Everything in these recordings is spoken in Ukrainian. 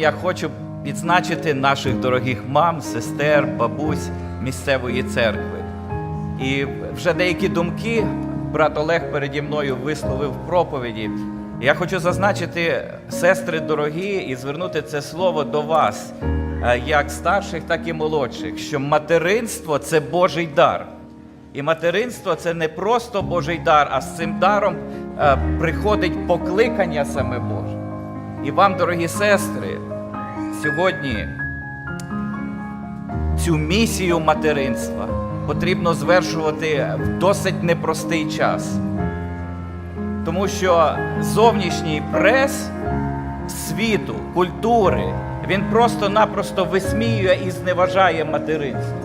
Я хочу відзначити наших дорогих мам, сестер, бабусь місцевої церкви. І вже деякі думки брат Олег переді мною висловив проповіді. Я хочу зазначити, сестри дорогі, і звернути це слово до вас, е, як старших, так і молодших, що материнство це Божий дар. І материнство це не просто Божий дар, а з цим даром е, приходить покликання саме Боже. І вам, дорогі сестри, сьогодні цю місію материнства потрібно звершувати в досить непростий час. Тому що зовнішній прес світу, культури, він просто-напросто висміює і зневажає материнство.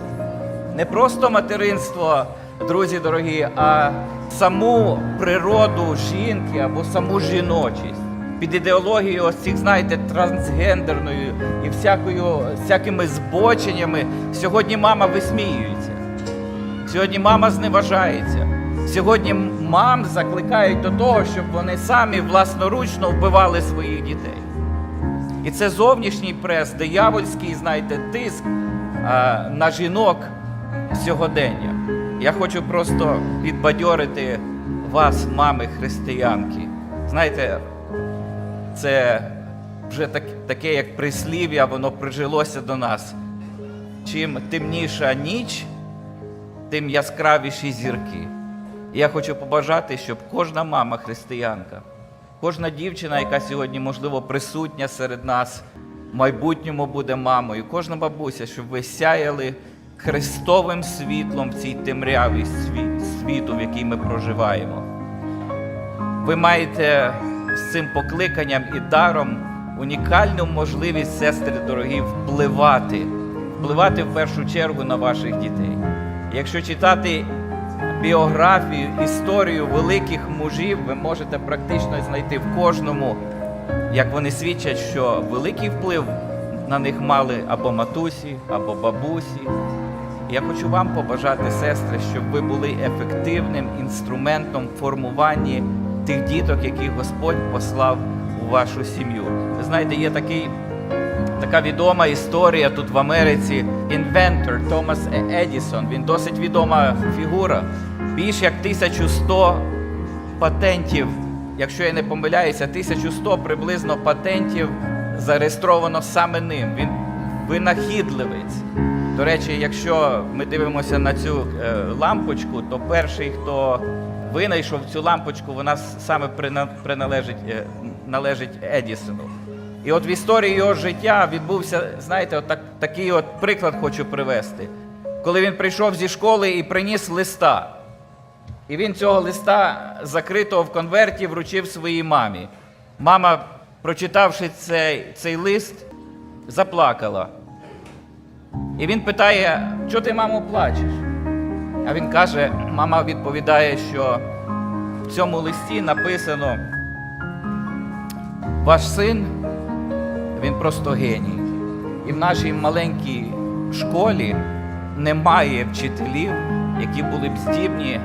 Не просто материнство, друзі дорогі, а саму природу жінки або саму жіночість. Під ідеологією ось цих, знаєте, трансгендерною і всякою, всякими збоченнями сьогодні мама висміюється. Сьогодні мама зневажається. Сьогодні мам закликають до того, щоб вони самі власноручно вбивали своїх дітей. І це зовнішній прес, диявольський, знаєте, тиск а, на жінок сьогодення. Я хочу просто підбадьорити вас, мами християнки. Знаєте, це вже так, таке, як прислів'я, воно прижилося до нас. Чим темніша ніч, тим яскравіші зірки. І я хочу побажати, щоб кожна мама християнка, кожна дівчина, яка сьогодні, можливо, присутня серед нас, в майбутньому буде мамою, кожна бабуся, щоб ви сяяли Христовим світлом в цій темряві світу, в якій ми проживаємо. Ви маєте з цим покликанням і даром унікальну можливість, сестри дорогі, впливати, впливати в першу чергу на ваших дітей. Якщо читати біографію, історію великих мужів, ви можете практично знайти в кожному, як вони свідчать, що великий вплив на них мали або матусі, або бабусі. Я хочу вам побажати, сестри, щоб ви були ефективним інструментом в формуванні тих діток, яких Господь послав у вашу сім'ю. Ви знаєте, є такий, така відома історія тут в Америці. Інвентор Томас Едісон. Він досить відома фігура. Більш як 1100 патентів, якщо я не помиляюся, 1100 приблизно патентів зареєстровано саме ним. Він винахідливець. До речі, якщо ми дивимося на цю е, лампочку, то перший, хто винайшов цю лампочку, вона саме приналежить, е, належить Едісону. І от в історії його життя відбувся, знаєте, от так, такий от приклад хочу привести. Коли він прийшов зі школи і приніс листа. І він цього листа закритого в конверті вручив своїй мамі. Мама, прочитавши цей, цей лист, заплакала. І він питає, що ти, мамо, плачеш? А він каже, мама відповідає, що в цьому листі написано, ваш син, він просто геній. І в нашій маленькій школі немає вчителів, які були б здібні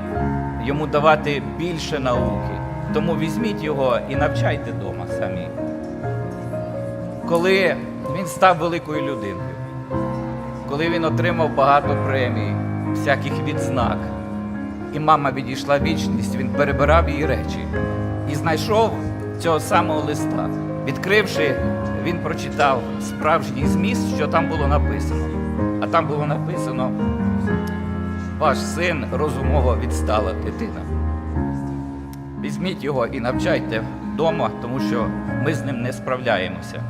йому давати більше науки. Тому візьміть його і навчайте вдома самі. Коли він став великою людиною, коли він отримав багато премій, всяких відзнак, і мама відійшла вічність, він перебирав її речі і знайшов цього самого листа. Відкривши, він прочитав справжній зміст, що там було написано. А там було написано: ваш син розумово відстала дитина. Візьміть його і навчайте вдома, тому що ми з ним не справляємося.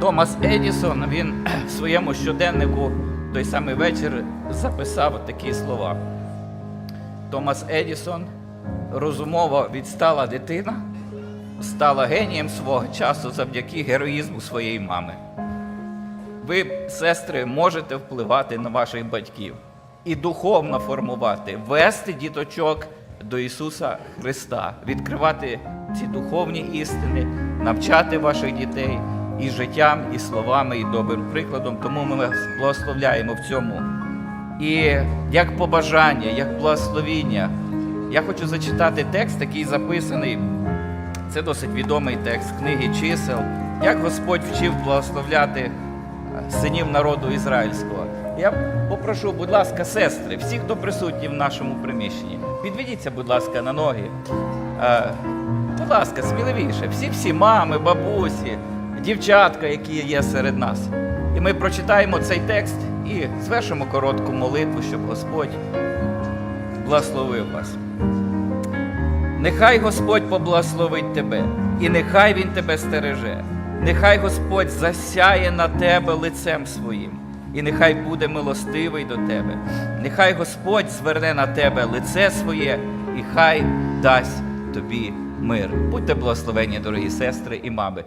Томас Едісон він в своєму щоденнику той самий вечір записав такі слова. Томас Едісон, розумово відстала дитина, стала генієм свого часу завдяки героїзму своєї мами. Ви, сестри, можете впливати на ваших батьків і духовно формувати, вести діточок до Ісуса Христа, відкривати ці духовні істини, навчати ваших дітей і життям, і словами, і добрим прикладом. Тому ми вас благословляємо в цьому. І як побажання, як благословіння, я хочу зачитати текст, який записаний. Це досить відомий текст книги чисел, як Господь вчив благословляти е, синів народу ізраїльського. Я попрошу, будь ласка, сестри, всі, хто присутні в нашому приміщенні, підведіться, будь ласка, на ноги. Е, Будь ласка, сміливіше. Всі-всі мами, бабусі, дівчатка, які є серед нас. І ми прочитаємо цей текст і звершимо коротку молитву, щоб Господь благословив вас. Нехай Господь поблагословить тебе, і нехай Він тебе стереже. Нехай Господь засяє на тебе лицем своїм, і нехай буде милостивий до тебе. Нехай Господь зверне на тебе лице своє, і хай дасть тобі мир. Будьте благословені, дорогі сестри і мами.